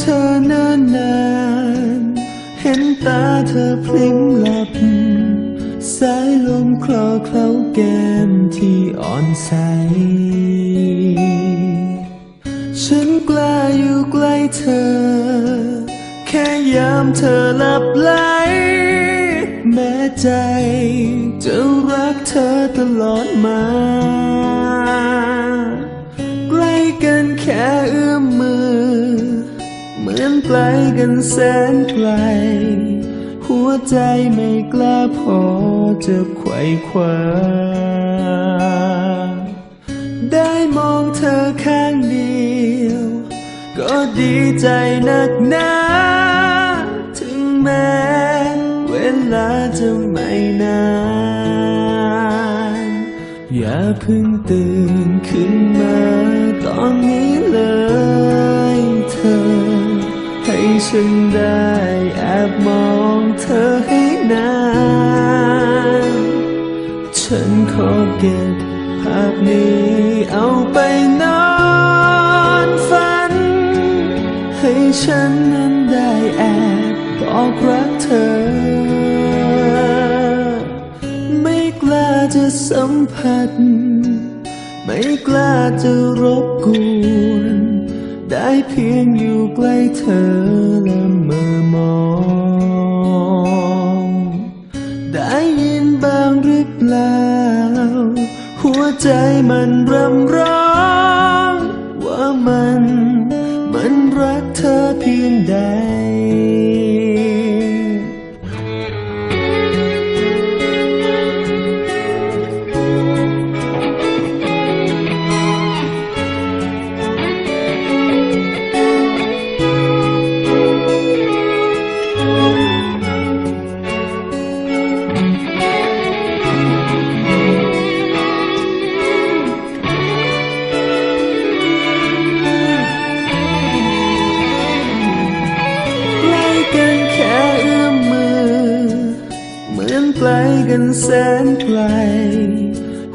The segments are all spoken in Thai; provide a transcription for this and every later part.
เธอนานนานเห็นตาเธอพลิ้มหลับ สายลมคลอเคล้าแก้มที่อ่อนใส ฉันกล้าอยู่ใกล้เธอ แค่ยามเธอหลับไหล แม้ใจจะรักเธอตลอดมา กันแสนไกล หัวใจไม่กล้าพอจะไขว่คว้า ได้มองเธอข้างเดียว ก็ดีใจนักหนาถึงแม้เวลาจะไม่นานอย่าเพิ่งตื่นขึ้นมาตอนนี้เลย ฉันได้แอบมองเธอให้นาน ฉันขอเก็บภาพนี้เอาไปนอนฝัน ให้ฉันนั้นได้แอบบอกรักเธอ ไม่กล้าจะสัมผัส ไม่กล้าจะรบกวน ได้เพียงอยู่ใกล้เธอและเมื่อมอง ได้ยินบ้างหรือเปล่า หัวใจมันรำร้องว่ามัน มันรักเธอเพียงใด ลกันแสนไกล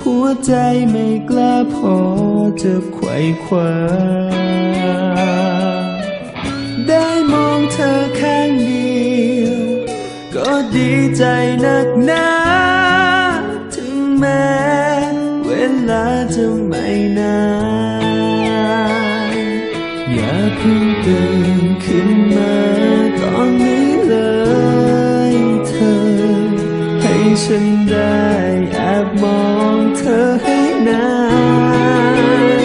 หัวใจไม่กล้าพอจะไขว่คว้า ได้มองเธอข้างเดียว ก็ดีใจนักหนาถึงแม้เวลาจะไม่นานอย่าเพิ่งตื่นขึ้นมาตอนนี้เลย ฉันได้แอบมองเธอให้นา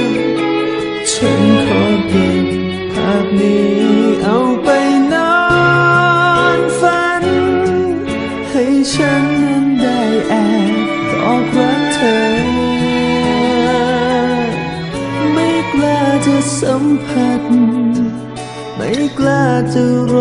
นฉันขอเก็บภาพนี้เอาไปนอนฝัน ให้ฉันนั้นได้แอบบอกรักเธอ ไม่กล้าจะสัมผัส ไม่กล้าจะร